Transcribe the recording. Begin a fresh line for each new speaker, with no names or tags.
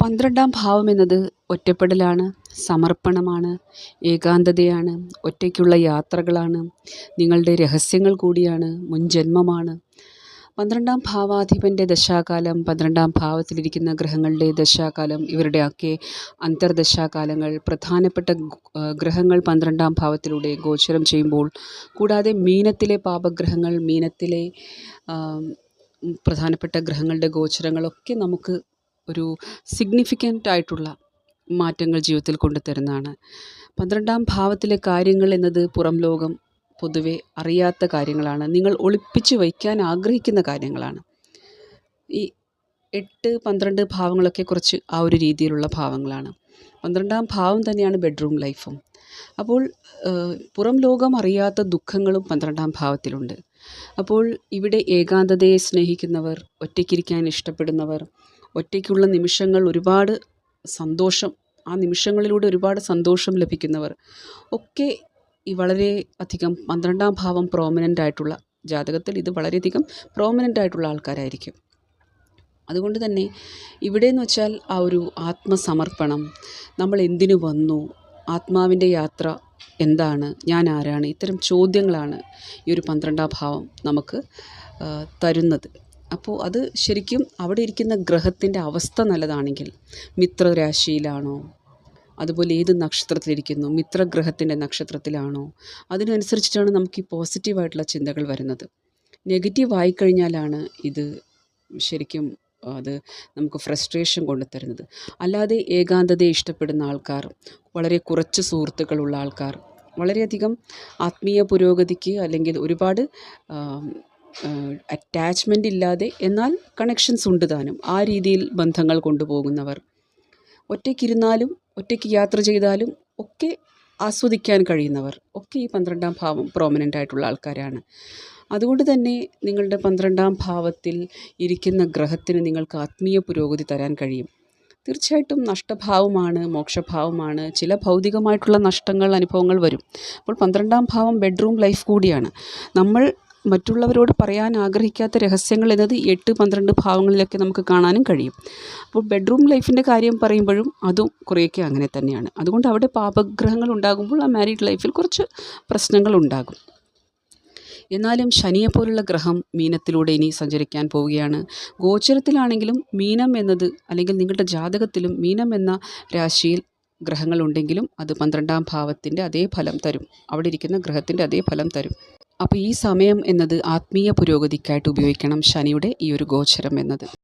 പന്ത്രണ്ടാം ഭാവം എന്നത് ഒറ്റപ്പെടലാണ് സമർപ്പണമാണ് ഏകാന്തതയാണ് ഒറ്റയ്ക്കുള്ള യാത്രകളാണ് നിങ്ങളുടെ രഹസ്യങ്ങൾ കൂടിയാണ് മുൻജന്മമാണ്. പന്ത്രണ്ടാം ഭാവാധിപന്റെ ദശാകാലം പന്ത്രണ്ടാം ഭാവത്തിലിരിക്കുന്ന ഗ്രഹങ്ങളുടെ ദശാകാലം ഇവരുടെയൊക്കെ അന്തർദശാകാലങ്ങൾ പ്രധാനപ്പെട്ട ഗ്രഹങ്ങൾ പന്ത്രണ്ടാം ഭാവത്തിലൂടെ ഗോചരം ചെയ്യുമ്പോൾ കൂടാതെ മീനത്തിലെ പാപഗ്രഹങ്ങൾ മീനത്തിലെ പ്രധാനപ്പെട്ട ഗ്രഹങ്ങളുടെ ഗോചരങ്ങളൊക്കെ നമുക്ക് ഒരു സിഗ്നിഫിക്കന്റ് ആയിട്ടുള്ള മാറ്റങ്ങൾ ജീവിതത്തിൽ കൊണ്ടുതരുന്നതാണ്. പന്ത്രണ്ടാം ഭാവത്തിലെ കാര്യങ്ങൾ എന്നത് പുറം ലോകം പൊതുവെ അറിയാത്ത കാര്യങ്ങളാണ്. നിങ്ങൾ ഒളിപ്പിച്ച് വയ്ക്കാൻ ആഗ്രഹിക്കുന്ന കാര്യങ്ങളാണ്. ഈ എട്ട് പന്ത്രണ്ട് ഭാവങ്ങളൊക്കെ കുറച്ച് ആ ഒരു രീതിയിലുള്ള ഭാവങ്ങളാണ്. പന്ത്രണ്ടാം ഭാവം തന്നെയാണ് ബെഡ്റൂം ലൈഫും അപ്പോൾ പുറം ലോകം അറിയാത്ത ദുഃഖങ്ങളും പന്ത്രണ്ടാം ഭാവത്തിലുണ്ട്. അപ്പോൾ ഇവിടെ ഏകാന്തതയെ സ്നേഹിക്കുന്നവർ ഒറ്റയ്ക്കിരിക്കാൻ ഇഷ്ടപ്പെടുന്നവർ ഒറ്റയ്ക്കുള്ള നിമിഷങ്ങൾ ഒരുപാട് സന്തോഷം ആ നിമിഷങ്ങളിലൂടെ ഒരുപാട് സന്തോഷം ലഭിക്കുന്നവർ. ഒക്കെ ഈ വളരെ അധികം പന്ത്രണ്ടാം ഭാവം പ്രോമിനന്റ് ആയിട്ടുള്ള ജാതകത്തിൽ ഇത് വളരെയധികം പ്രോമിനന്റ് ആയിട്ടുള്ള ആൾക്കാരായിരിക്കും. അതുകൊണ്ട് തന്നെ ഇവിടെയെന്ന് വെച്ചാൽ ആ ഒരു ആത്മസമർപ്പണം നമ്മൾ എന്തിനു വന്നു ആത്മാവിന്റെ യാത്ര എന്താണ് ഞാൻ ആരാണ് ഇത്തരം ചോദ്യങ്ങളാണ് ഈ ഒരു പന്ത്രണ്ടാം ഭാവം നമുക്ക് തരുന്നത്. അപ്പോൾ അത് ശരിക്കും അവിടെ ഇരിക്കുന്ന ഗ്രഹത്തിന്റെ അവസ്ഥ നല്ലതാണെങ്കിൽ മിത്രരാശിയിലാണോ? അതുപോലെ ഏത് നക്ഷത്രത്തിലിരിക്കുന്നു? മിത്രഗ്രഹത്തിന്റെ നക്ഷത്രത്തിലാണോ? അതിനനുസരിച്ചിട്ടാണ് നമുക്ക് ഈ പോസിറ്റീവായിട്ടുള്ള ചിന്തകൾ വരുന്നത്. നെഗറ്റീവ് ആയിക്കഴിഞ്ഞാലാണ് ഇത് ശരിക്കും അത് നമുക്ക് ഫ്രസ്ട്രേഷൻ കൊണ്ടുതരുന്നത് അല്ലാതെ ഏകാന്തതയെ ഇഷ്ടപ്പെടുന്ന ആൾക്കാർ വളരെ കുറച്ച് സുഹൃത്തുക്കളുള്ള ആൾക്കാർ വളരെയധികം ആത്മീയ പുരോഗതിക്ക് അല്ലെങ്കിൽ ഒരുപാട് അറ്റാച്ച്മെന്റ് ഇല്ലാതെ എന്നാൽ കണക്ഷൻസ് ഉണ്ട് താനും. ആ രീതിയിൽ ബന്ധങ്ങൾ കൊണ്ടുപോകുന്നവർ. ഒറ്റയ്ക്കിരുന്നാലും ഒറ്റയ്ക്ക് യാത്ര ചെയ്താലും ഒക്കെ ആസ്വദിക്കാൻ കഴിയുന്നവർ. ഒക്കെ ഈ പന്ത്രണ്ടാം ഭാവം പ്രോമിനന്റ് ആയിട്ടുള്ള ആൾക്കാരാണ്. അതുകൊണ്ട് തന്നെ നിങ്ങളുടെ പന്ത്രണ്ടാം ഭാവത്തിൽ ഇരിക്കുന്ന ഗ്രഹത്തിന് നിങ്ങൾക്ക് ആത്മീയ പുരോഗതി തരാൻ കഴിയും. തീർച്ചയായിട്ടും നഷ്ടഭാവമാണ് മോക്ഷഭാവമാണ് ചില ഭൗതികമായിട്ടുള്ള നഷ്ടങ്ങൾ അനുഭവങ്ങൾ വരും. അപ്പോൾ പന്ത്രണ്ടാം ഭാവം ബെഡ്റൂം ലൈഫ് കൂടിയാണ്. നമ്മൾ മറ്റുള്ളവരോട് പറയാൻ ആഗ്രഹിക്കാത്ത രഹസ്യങ്ങൾ എന്നത് എട്ട് പന്ത്രണ്ട് ഭാവങ്ങളിലൊക്കെ നമുക്ക് കാണാനും കഴിയും. അപ്പോൾ ബെഡ്റൂം ലൈഫിന്റെ കാര്യം പറയുമ്പോഴും അതും കുറേയൊക്കെ അങ്ങനെ തന്നെയാണ്. അതുകൊണ്ട് അവിടെ പാപഗ്രഹങ്ങൾ ഉണ്ടാകുമ്പോൾ ആ മാരീഡ് ലൈഫിൽ കുറച്ച് പ്രശ്നങ്ങൾ ഉണ്ടാകും. എന്നാലും ശനിയെപ്പോലുള്ള ഗ്രഹം മീനത്തിലൂടെ ഇനി സഞ്ചരിക്കാൻ പോവുകയാണ്. ഗോചരത്തിലാണെങ്കിലും മീനം എന്നത് അല്ലെങ്കിൽ നിങ്ങളുടെ ജാതകത്തിലും മീനം എന്ന രാശിയിൽ ഗ്രഹങ്ങളുണ്ടെങ്കിലും അത് പന്ത്രണ്ടാം ഭാവത്തിന്റെ അതേ ഫലം തരും. അവിടെ ഇരിക്കുന്ന ഗ്രഹത്തിന്റെ അതേ ഫലം തരും. അപ്പോൾ ഈ സമയം എന്നത് ആത്മീയ പുരോഗതിക്കായിട്ട് ഉപയോഗിക്കണം ശനിയുടെ ഈ ഒരു ഗോചരം എന്നത്.